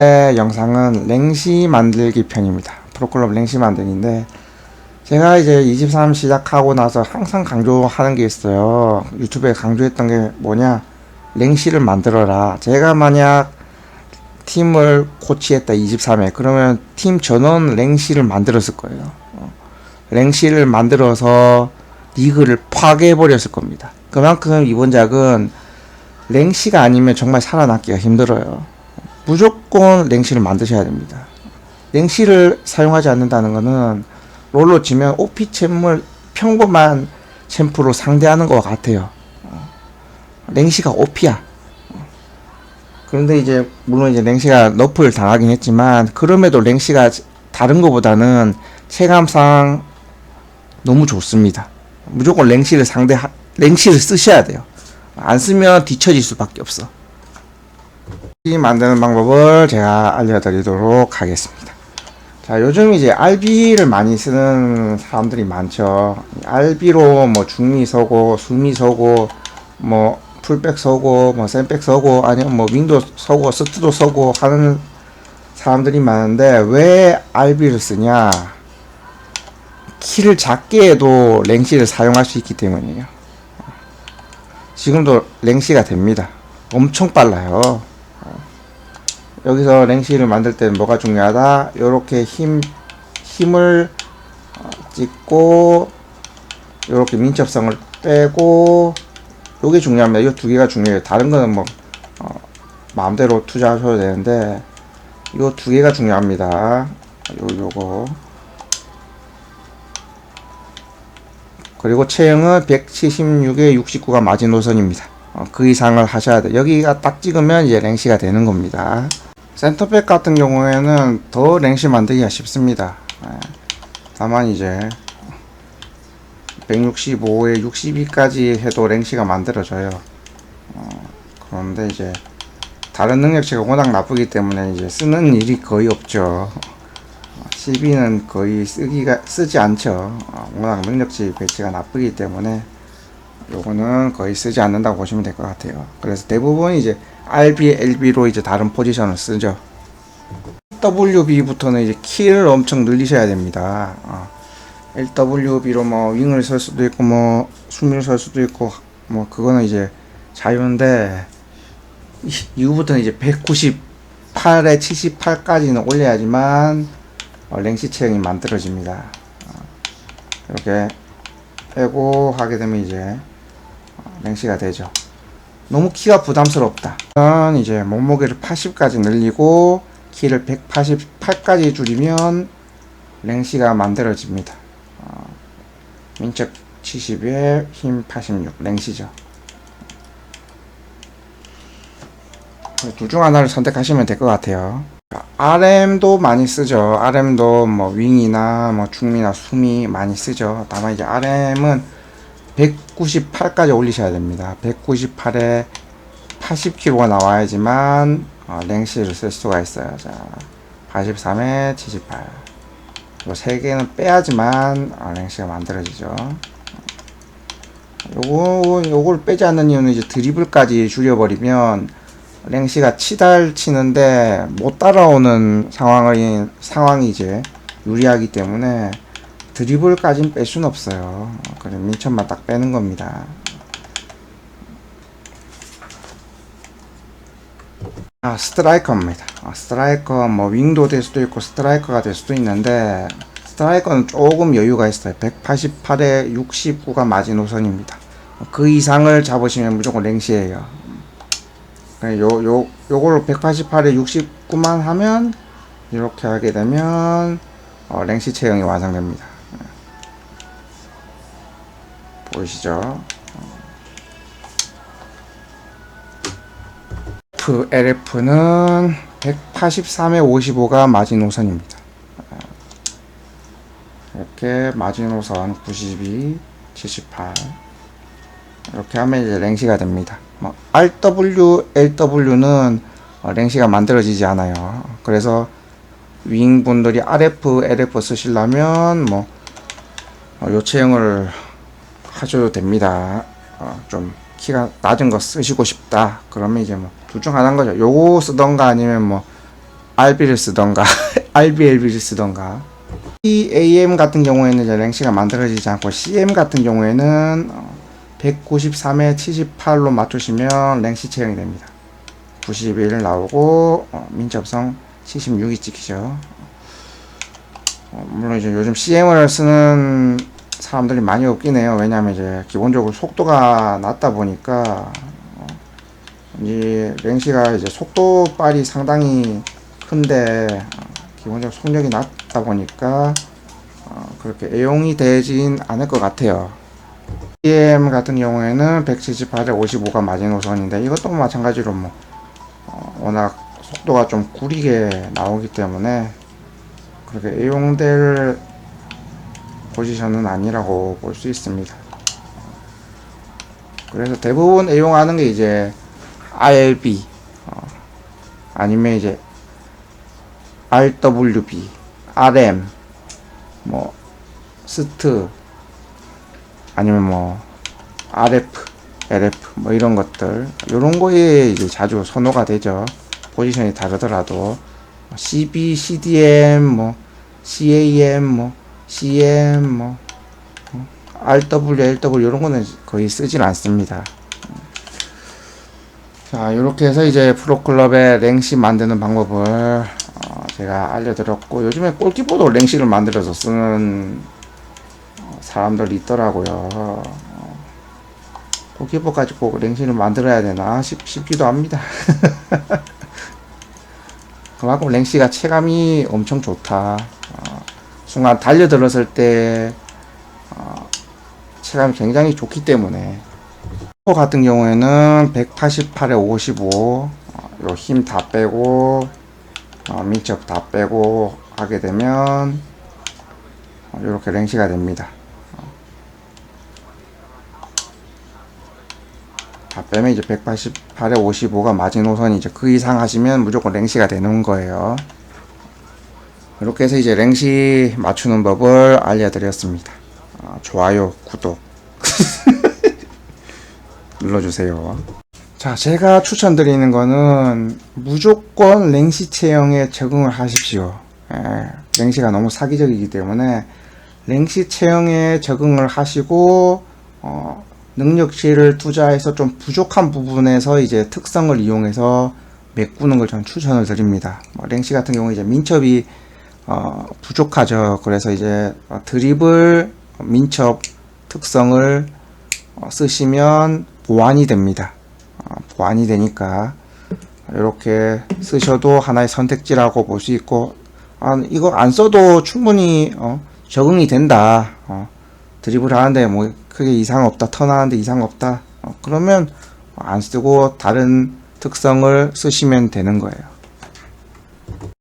네, 영상은 랭시 만들기 편입니다. 프로클럽 랭시 만들기인데 제가 이제 23 시작하고 나서 항상 강조하는 게 있어요. 유튜브에 강조했던 게 뭐냐? 랭시를 만들어라. 제가 만약 팀을 코치했다 23회 그러면 팀 전원 랭시를 만들었을 거예요. 어. 랭시를 만들어서 리그를 파괴해 버렸을 겁니다. 그만큼 이번 작은 랭시가 아니면 정말 살아남기가 힘들어요. 무조건 랭시를 만드셔야 됩니다. 랭시를 사용하지 않는다는 것은 롤로 치면 OP 챔을 평범한 챔프로 상대하는 것 같아요. 어. 랭시가 OP야. 그런데 이제 물론 이제 랭시가 너프를 당하긴 했지만 그럼에도 랭시가 다른 것보다는 체감상 너무 좋습니다. 무조건 랭시를 상대 랭시를 쓰셔야 돼요. 안 쓰면 뒤처질 수밖에 없어. 이 만드는 방법을 제가 알려드리도록 하겠습니다. 자, 요즘 이제 RB를 많이 쓰는 사람들이 많죠. RB로 뭐 중미 서고, 수미 서고, 뭐 풀백 서고, 뭐 샌백 서고, 아니면 뭐 윙도 서고, 스트도 서고 하는 사람들이 많은데 왜 RB를 쓰냐? 키를 작게 해도 랭시를 사용할 수 있기 때문이에요. 지금도 랭시가 됩니다. 엄청 빨라요. 여기서 랭시를 만들 때는 뭐가 중요하다? 요렇게 힘, 힘을 어, 찍고, 요렇게 민첩성을 빼고, 요게 중요합니다. 이 두 개가 중요해요. 다른 거는 뭐, 어, 마음대로 투자하셔도 되는데, 요두 개가 중요합니다. 요, 요거. 그리고 체형은 176에 69가 마지노선입니다. 어, 그 이상을 하셔야 돼. 여기가 딱 찍으면 이제 랭시가 되는 겁니다. 센터백 같은 경우에는 더 랭시 만들기가 쉽습니다. 예. 다만 이제 165에 62까지 해도 랭시가 만들어져요. 어, 그런데 이제 다른 능력치가 워낙 나쁘기 때문에 이제 쓰는 일이 거의 없죠. 12는 거의 쓰기가 쓰지 않죠. 어, 워낙 능력치 배치가 나쁘기 때문에 요거는 거의 쓰지 않는다고 보시면 될 것 같아요. 그래서 대부분 이제 RB, LB로 이제 다른 포지션을 쓰죠. WB부터는 이제 키를 엄청 늘리셔야 됩니다. 어. LWB로 뭐 윙을 설 수도 있고 뭐 수미를 설 수도 있고 뭐 그거는 이제 자유인데 이- 이후부터는 이제 198에 78까지는 올려야지만 어, 랭시 체형이 만들어집니다. 어, 이렇게 빼고 하게 되면 이제 어, 랭시가 되죠. 너무 키가 부담스럽다. 이제 몸무게를 80까지 늘리고 키를 188까지 줄이면 랭시가 만들어집니다. 어, 민첩 70에 힘 86 랭시죠. 둘 중 하나를 선택하시면 될 것 같아요. RM도 많이 쓰죠. RM도 뭐 윙이나 뭐 중미나 수미 많이 쓰죠. 다만 이제 RM은 198까지 올리셔야 됩니다. 198에 80kg가 나와야지만 어, 랭시를 쓸 수가 있어요. 자, 83에 78. 요세 개는 빼야지만 어, 랭시가 만들어지죠. 요거 요걸 빼지 않는 이유는 이제 드리블까지 줄여버리면 랭시가 치달 치는데 못 따라오는 상황이 상황이 이제 유리하기 때문에 드리블까지는 뺄 수는 없어요. 그래 민첩만 딱 빼는 겁니다. 아 스트라이커입니다. 아, 스트라이커 뭐 윙도 될 수도 있고 스트라이커가 될 수도 있는데 스트라이커는 조금 여유가 있어요. 188에 69가 마지노선입니다. 그 이상을 잡으시면 무조건 랭시예요. 네, 요, 요, 요걸 188에 69만 하면, 이렇게 하게 되면, 어, 랭시 체형이 완성됩니다. 보이시죠? F, LF는 183에 55가 마지노선입니다. 네. 이렇게 마지노선 92, 78. 이렇게 하면 이제 랭시가 됩니다. 뭐 RW, LW는 어, 랭시가 만들어지지 않아요. 그래서 윙 분들이 RF, LF 쓰시려면 뭐 어, 요 체형을 하셔도 됩니다. 어, 좀 키가 낮은 거 쓰시고 싶다. 그러면 이제 뭐 둘 중 하나인 거죠. 요거 쓰던가 아니면 뭐 RB를 쓰던가 RBLB를 쓰던가 AM 같은 경우에는 이제 랭시가 만들어지지 않고 CM 같은 경우에는 193에 78로 맞추시면 랭시 체형이 됩니다. 91 나오고 어, 민첩성 76이 찍히죠. 어, 물론 이제 요즘 CM을 쓰는 사람들이 많이 없긴 해요. 왜냐하면 이제 기본적으로 속도가 낮다 보니까 어, 이 랭시가 이제 속도 빨이 상당히 큰데 어, 기본적으로 속력이 낮다 보니까 어, 그렇게 애용이 되진 않을 것 같아요. CM 같은 경우에는 178에 55가 마지노선인데 이것도 마찬가지로 뭐 어, 워낙 속도가 좀 구리게 나오기 때문에 그렇게 애용될 포지션은 아니라고 볼 수 있습니다. 그래서 대부분 애용하는 게 이제 RB 어, 아니면 이제 RWB, RM, 뭐 스트 아니면 뭐 RF, LF 뭐 이런 것들 이런 거에 이제 자주 선호가 되죠. 포지션이 다르더라도 CB, CDM, 뭐 CAM, 뭐 CM, 뭐 어, RW, LW 이런 거는 거의 쓰질 않습니다. 자, 이렇게 해서 이제 프로클럽의 랭시 만드는 방법을 어, 제가 알려드렸고 요즘에 골키퍼도 랭시를 만들어서 쓰는 어, 사람들 있더라고요. 어, 골키퍼까지 꼭 랭시를 만들어야 되나 싶, 싶기도 합니다. 그만큼 랭시가 체감이 엄청 좋다. 어, 순간 달려들었을 때 어, 체감이 굉장히 좋기 때문에 코 같은 경우에는 188에 55, 요 힘 다 빼고, 어, 밀접 다 빼고 하게 되면, 어, 이렇게 랭시가 됩니다. 어. 다 빼면 이제 188에 55가 마지노선이죠. 그 이상 하시면 무조건 랭시가 되는 거예요. 이렇게 해서 이제 랭시 맞추는 법을 알려드렸습니다. 어, 좋아요, 구독. 눌러주세요. 자, 제가 추천드리는 거는 무조건 랭시 체형에 적응을 하십시오. 예, 랭시가 너무 사기적이기 때문에 랭시 체형에 적응을 하시고 어, 능력치를 투자해서 좀 부족한 부분에서 이제 특성을 이용해서 메꾸는 걸 저는 추천을 드립니다. 뭐 랭시 같은 경우 이제 민첩이 어, 부족하죠. 그래서 이제 어, 드리블 민첩 특성을 어, 쓰시면 보완이 됩니다. 어, 보완이 되니까 이렇게 쓰셔도 하나의 선택지라고 볼 수 있고 아, 이거 안 써도 충분히 어, 적응이 된다. 어, 드리블 하는데 뭐 크게 이상 없다. 턴하는데 이상 없다. 어, 그러면 안 쓰고 다른 특성을 쓰시면 되는 거예요.